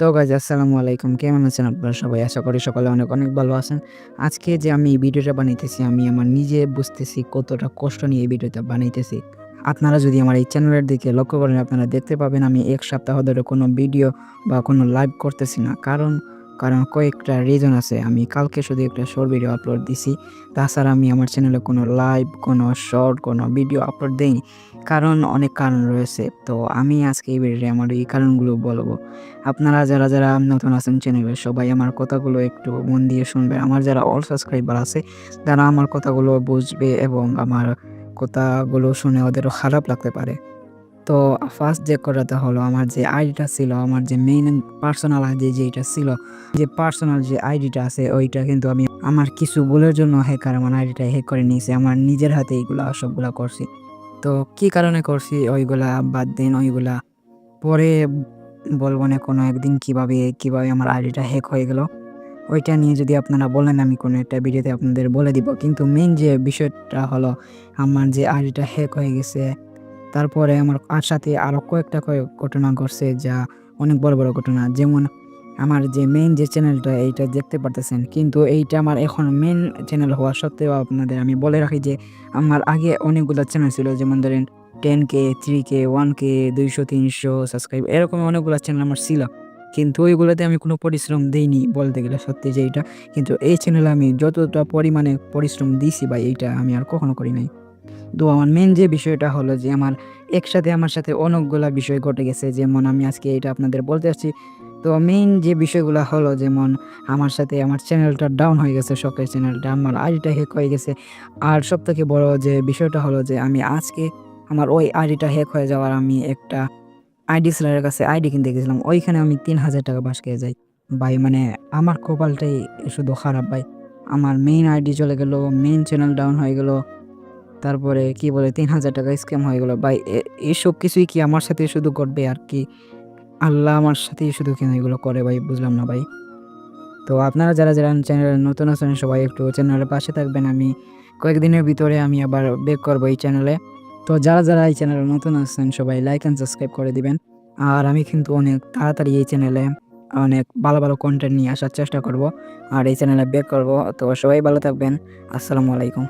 তো গাইজ আসসালামু আলাইকুম। কেমন আছেন আপনারা সবাই? আশা করি সকালে অনেক অনেক ভালো আছেন। আজকে যে আমি এই ভিডিওটা বানাইতেছি, আমি আমার নিজে বুঝতেছি কতটা কষ্ট নিয়ে এই ভিডিওটা বানাইতেছি। আপনারা যদি আমার এই চ্যানেলের দিকে লক্ষ্য করেন, আপনারা দেখতে পাবেন আমি এক সপ্তাহ ধরে কোনো ভিডিও বা কোনো লাইভ করতেছি না। কারণ কারণ কয়েকটা রিজন আছে। আমি কালকে শুধু একটা শর্ট ভিডিও আপলোড দিছি। তাছাড়া আমি আমার চ্যানেলে কোনো লাইভ কোনো শর্ট কোনো ভিডিও আপলোড দেইনি। কারণ অনেক কারণ রয়েছে। তো আমি আজকে এই ভিডিওতে আমার এই কারণগুলো বলব। আপনারা যারা যারা নতুন আছেন চ্যানেলে সবাই আমার কথাগুলো একটু মন দিয়ে শুনবে আমার যারা অল সাবস্ক্রাইবার আছে, তারা আমার কথাগুলো বুঝবে এবং আমার কথাগুলো শুনে ওদেরও খারাপ লাগতে পারে। তো ফার্স্ট যে করাতে হলো, আমার যে আইডিটা ছিল, আমার যে মেইন পার্সোনাল আইডি যেটা ছিল, যে পার্সোনাল যে আইডিটা আছে, ওইটা কিন্তু আমি আমার কিছু ভুলের জন্য হ্যাকার আমার আইডিটা হ্যাক করে নিয়েছে, আমার নিজের হাতে এইগুলা সবগুলা করছি। তো কি কারণে করছি, ওইগুলা বাদ দিন, ওইগুলা পরে বলব না কোনো একদিন কীভাবে কীভাবে আমার আইডিটা হ্যাক হয়ে গেল। ওইটা নিয়ে যদি আপনারা বলেন, আমি কোনো একটা ভিডিওতে আপনাদের বলে দিব। কিন্তু মেইন যে বিষয়টা হলো, আমার যে আইডিটা হ্যাক হয়ে গেছে তারপরে আমার আর সাথে আরও কয়েকটা কয়েক ঘটনা ঘটছে যা অনেক বড় বড় ঘটনা। যেমন আমার যে মেইন যে চ্যানেলটা এইটা দেখতে পারতেছেন, কিন্তু এইটা আমার এখন মেইন চ্যানেল হওয়া সত্ত্বেও আপনাদের আমি বলে রাখি যে আমার আগে অনেকগুলো চ্যানেল ছিল, যেমন ধরেন ten K three K one K দুইশো, তিনশো সাবস্ক্রাইব এরকম অনেকগুলো চ্যানেল আমার ছিল। কিন্তু ওইগুলোতে আমি কোনো পরিশ্রম দিইনি বলতে গেলে সত্যি যে এইটা। কিন্তু এই চ্যানেলে আমি যতটা পরিমাণে পরিশ্রম দিছি বা এইটা আমি আর কখনো করি নাই। তো আমার মেন যে বিষয়টা হলো যে আমার একসাথে আমার সাথে অনেকগুলো বিষয় ঘটে গেছে। যেমন আমি আজকে এটা আপনাদের বলতে আসছি। তো মেইন যে বিষয়গুলো হলো যেমন আমার সাথে আমার চ্যানেলটা ডাউন হয়ে গেছে, শখের চ্যানেলটা আমার আইডিটা হ্যাক হয়ে গেছে। আর সব থেকে বড় যে বিষয়টা হলো যে আমি আজকে আমার ওই আইডিটা হ্যাক হয়ে যাওয়ার আমি একটা আইডি সেলারের কাছে আইডি কিনতে গেছিলাম। ওইখানে আমি তিন হাজার টাকা বাস খেয়ে যাই। ভাই মানে আমার কপালটাই শুধু খারাপ, ভাই। আমার মেইন আইডি চলে গেল মেইন চ্যানেল ডাউন হয়ে গেল। তারপরে কি বলে, তিন হাজার টাকা স্ক্যাম হয়ে গেলো। ভাই, এ- এসব কিছুই কি আমার সাথে শুধু ঘটবে আর কি? আল্লাহ আমার সাথেই শুধু কেন এগুলো করে ভাই, বুঝলাম না ভাই। তো আপনারা যারা যারা চ্যানেলে নতুন আছেন, সবাই একটু চ্যানেলের পাশে থাকবেন। আমি কয়েকদিনের ভিতরে আমি আবার বেক করব এই চ্যানেলে তো যারা যারা এই চ্যানেলে নতুন আছেন, সবাই লাইক অ্যান্ড সাবস্ক্রাইব করে দিবেন। আর আমি কিন্তু অনেক তাড়াতাড়ি এই চ্যানেলে অনেক ভালো ভালো কন্টেন্ট নিয়ে আসার চেষ্টা করব। আর এই চ্যানেলে বেক করব। তো সবাই ভালো থাকবেন। আসসালামু আলাইকুম।